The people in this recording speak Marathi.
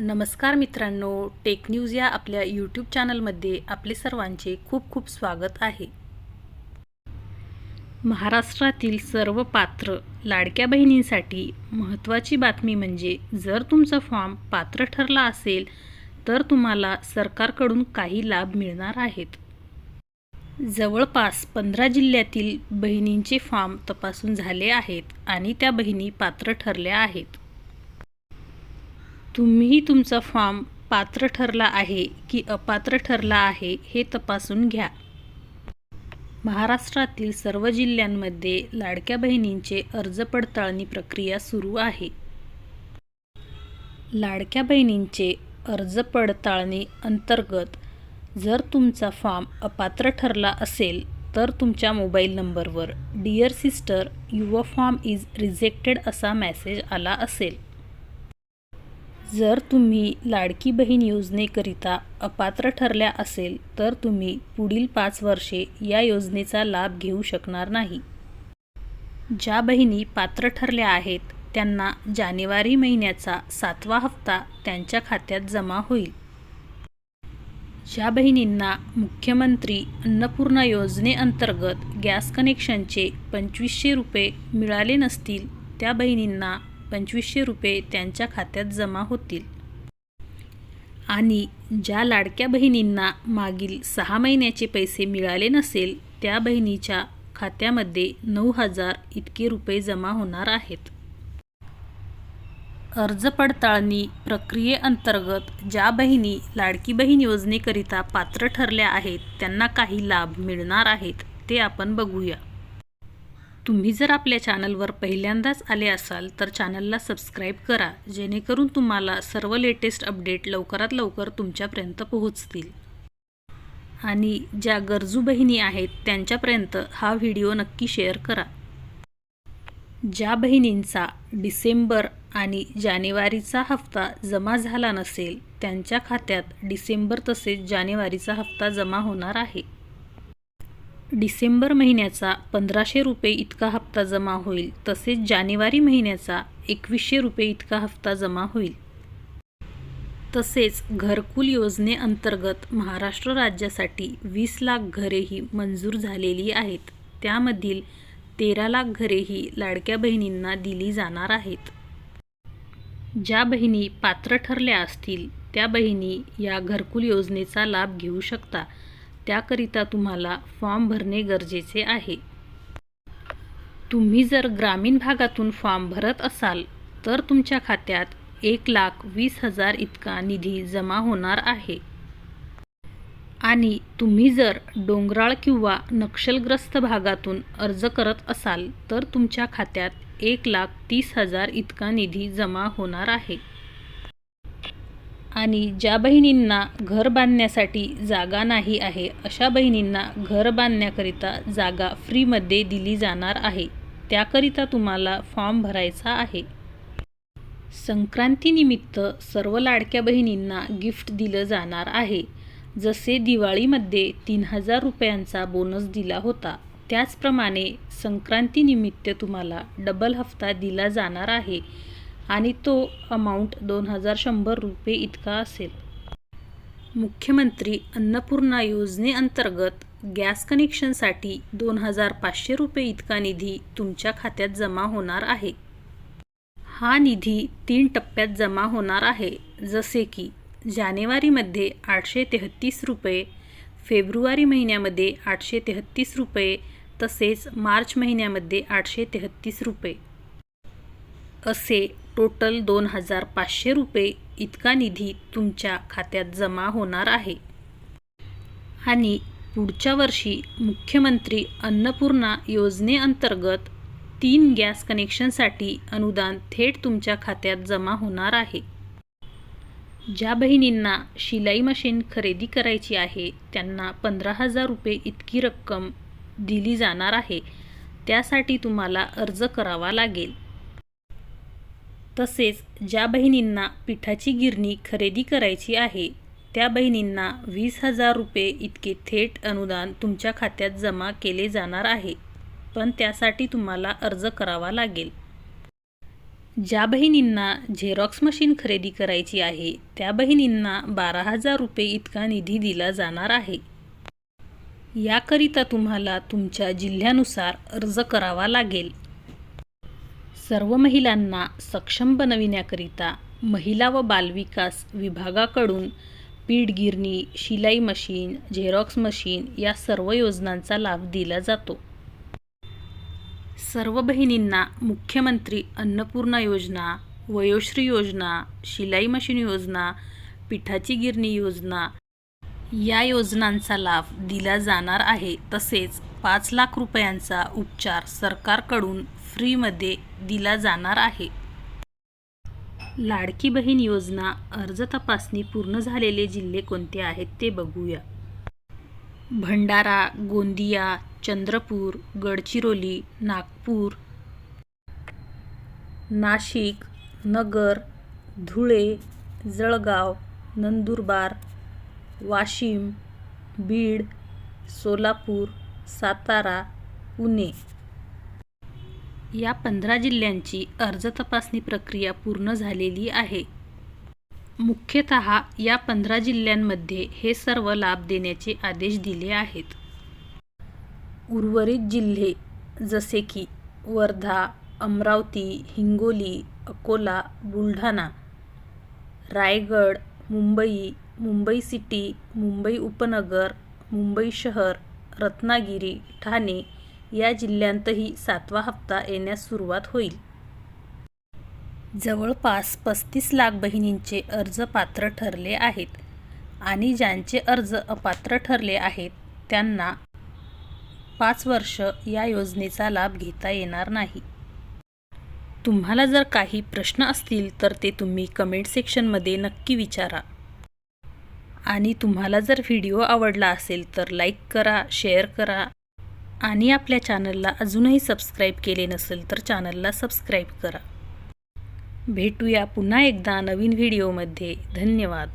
नमस्कार मित्रांनो टेक न्यूज या आपल्या यूट्यूब चॅनलमध्ये आपले सर्वांचे खूप खूप स्वागत आहे. महाराष्ट्रातील सर्व पात्र लाडक्या बहिणींसाठी महत्त्वाची बातमी म्हणजे जर तुमचा फॉर्म पात्र ठरला असेल तर तुम्हाला सरकारकडून काही लाभ मिळणार आहेत. जवळपास पंधरा जिल्ह्यातील बहिणींचे फॉर्म तपासून झाले आहेत आणि त्या बहिणी पात्र ठरल्या आहेत. तुम्हीही तुमचा फॉर्म पात्र ठरला आहे की अपात्र ठरला आहे हे तपासून घ्या. महाराष्ट्रातील सर्व जिल्ह्यांमध्ये लाडक्या बहिणींचे अर्ज पडताळणी प्रक्रिया सुरू आहे. लाडक्या बहिणींचे अर्ज पडताळणी अंतर्गत जर तुमचा फॉर्म अपात्र ठरला असेल तर तुमच्या मोबाईल नंबरवर dear sister your form is rejected असा मेसेज आला असेल. जर तुम्ही लाडकी बहीण योजनेकरिता अपात्र ठरल्या असेल तर तुम्ही पुढील पाच वर्षे या योजनेचा लाभ घेऊ शकणार नाही. ज्या बहिणी पात्र ठरल्या आहेत त्यांना जानेवारी महिन्याचा सातवा हप्ता त्यांच्या खात्यात जमा होईल. ज्या बहिणींना मुख्यमंत्री अन्नपूर्णा योजनेअंतर्गत गॅस कनेक्शनचे पंचवीसशे रुपये मिळाले नसतील त्या बहिणींना पंचवीसशे रुपये त्यांच्या खात्यात जमा होतील. आणि ज्या लाडक्या बहिणींना मागील सहा महिन्याचे पैसे मिळाले नसेल त्या बहिणीच्या खात्यामध्ये नऊ हजार इतके रुपये जमा होणार आहेत. अर्ज पडताळणी प्रक्रियेअंतर्गत ज्या बहिणी लाडकी बहीण योजनेकरिता पात्र ठरल्या आहेत त्यांना काही लाभ मिळणार आहेत ते आपण बघूया. तुम्ही जर आपल्या चॅनलवर पहिल्यांदाच आले असाल तर चॅनलला सबस्क्राईब करा जेणेकरून तुम्हाला सर्व लेटेस्ट अपडेट लवकरात लवकर तुमच्यापर्यंत पोहोचतील. आणि ज्या गरजू बहिणी आहेत त्यांच्यापर्यंत हा व्हिडिओ नक्की शेअर करा. ज्या बहिणींचा डिसेंबर आणि जानेवारीचा हप्ता जमा झाला नसेल त्यांच्या खात्यात डिसेंबर तसेच जानेवारीचा हप्ता जमा होणार आहे. डिसेंबर महिन्याचा पंधराशे रुपये इतका हप्ता जमा होईल तसेच जानेवारी महिन्याचा एकवीसशे रुपये इतका हप्ता जमा होईल. तसेच घरकुल योजनेअंतर्गत महाराष्ट्र राज्यासाठी वीस लाख घरेही मंजूर झालेली आहेत. त्यामधील तेरा लाख घरेही लाडक्या बहिणींना दिली जाणार आहेत. ज्या बहिणी पात्र ठरल्या असतील त्या बहिणी या घरकुल योजनेचा लाभ घेऊ शकता. त्याकरिता तुम्हाला फॉर्म भरणे गरजेचे आहे. तुम्ही जर ग्रामीण भागातून फॉर्म भरत असाल तर तुमच्या खात्यात एक लाख वीस हजार इतका निधी जमा होणार आहे. आणि तुम्ही जर डोंगराळ किंवा नक्षलग्रस्त भागातून अर्ज करत असाल तर तुमच्या खात्यात एक लाख तीस हजार इतका निधी जमा होणार आहे. आणि ज्या बहिणींना घर बांधण्यासाठी जागा नाही आहे अशा बहिणींना घर बांधण्याकरिता जागा फ्रीमध्ये दिली जाणार आहे. त्याकरिता तुम्हाला फॉर्म भरायचा आहे. संक्रांतीनिमित्त सर्व लाडक्या बहिणींना गिफ्ट दिलं जाणार आहे. जसे दिवाळीमध्ये तीन हजार रुपयांचा बोनस दिला होता त्याचप्रमाणे संक्रांतीनिमित्त तुम्हाला डबल हफ्ता दिला जाणार आहे. आणि तो अमाऊंट दोन हजार शंभर रुपये इतका असेल. मुख्यमंत्री अन्नपूर्णा योजनेअंतर्गत गॅस कनेक्शनसाठी दोन हजार पाचशे रुपये इतका निधी तुमच्या खात्यात जमा होणार आहे. हा निधी तीन टप्प्यात जमा होणार आहे जसे की जानेवारीमध्ये आठशे तेहत्तीस रुपये फेब्रुवारी महिन्यामध्ये आठशे तेहत्तीस रुपये तसेच मार्च महिन्यामध्ये आठशे तेहत्तीस रुपये. असे टोटल दोन हजार पाचशे रुपये इतका निधी तुमच्या खात्यात जमा होणार आहे. आणि पुढच्या वर्षी मुख्यमंत्री अन्नपूर्णा योजनेअंतर्गत तीन गॅस कनेक्शनसाठी अनुदान थेट तुमच्या खात्यात जमा होणार आहे. ज्या बहिणींना शिलाई मशीन खरेदी करायची आहे त्यांना पंधरा हजार रुपये इतकी रक्कम दिली जाणार आहे. त्यासाठी तुम्हाला अर्ज करावा लागेल. तसेच ज्या बहिणींना पिठाची गिरणी खरेदी करायची आहे त्या बहिणींना वीस हजार रुपये इतके थेट अनुदान तुमच्या खात्यात जमा केले जाणार आहे. पण त्यासाठी तुम्हाला अर्ज करावा लागेल. ज्या बहिणींना झेरॉक्स मशीन खरेदी करायची आहे त्या बहिणींना बारा हजार रुपये इतका निधी दिला जाणार आहे. याकरिता तुम्हाला तुमच्या जिल्ह्यानुसार अर्ज करावा लागेल. सर्व महिलांना सक्षम बनविण्याकरिता महिला व बालविकास विभागाकडून पीठ गिरणी शिलाई मशीन झेरॉक्स मशीन या सर्व योजनांचा लाभ दिला जातो. सर्व बहिणींना मुख्यमंत्री अन्नपूर्णा योजना वयोश्री योजना शिलाई मशीन योजना पिठाची गिरणी योजना या योजनांचा लाभ दिला जाणार आहे. तसेच पाच लाख रुपयांचा उपचार सरकारकडून फ्रीमध्ये दिला जाणार आहे. लाडकी बहीण योजना अर्ज तपासणी पूर्ण झालेले जिल्हे कोणते आहेत ते बघूया. भंडारा गोंदिया चंद्रपूर गडचिरोली नागपूर नाशिक नगर धुळे जळगाव नंदुरबार वाशिम बीड सोलापूर सातारा पुणे. या पंधरा जिल्ह्यांची अर्ज तपासणी प्रक्रिया पूर्ण झालेली आहे. मुख्यतः या पंधरा जिल्ह्यांमध्ये हे सर्व लाभ देण्याचे आदेश दिले आहेत. उर्वरित जिल्हे जसे की वर्धा अमरावती हिंगोली अकोला बुलढाणा रायगड मुंबई मुंबई सिटी मुंबई उपनगर मुंबई शहर रत्नागिरी ठाणे या जिल्ह्यांतही सातवा हप्ता येण्यास सुरुवात होईल. जवळपास पस्तीस लाख बहिणींचे अर्ज पात्र ठरले आहेत आणि ज्यांचे अर्ज अपात्र ठरले आहेत त्यांना पाच वर्ष या योजनेचा लाभ घेता येणार नाही. तुम्हाला जर काही प्रश्न असतील तर ते तुम्ही कमेंट सेक्शनमध्ये नक्की विचारा. आणि तुम्हाला जर व्हिडिओ आवडला असेल तर लाईक करा शेअर करा. आणि आपल्या चॅनलला अजूनही सबस्क्राईब केले नसेल तर चॅनलला सबस्क्राईब करा. भेटूया पुन्हा एकदा नवीन व्हिडिओमध्ये. धन्यवाद.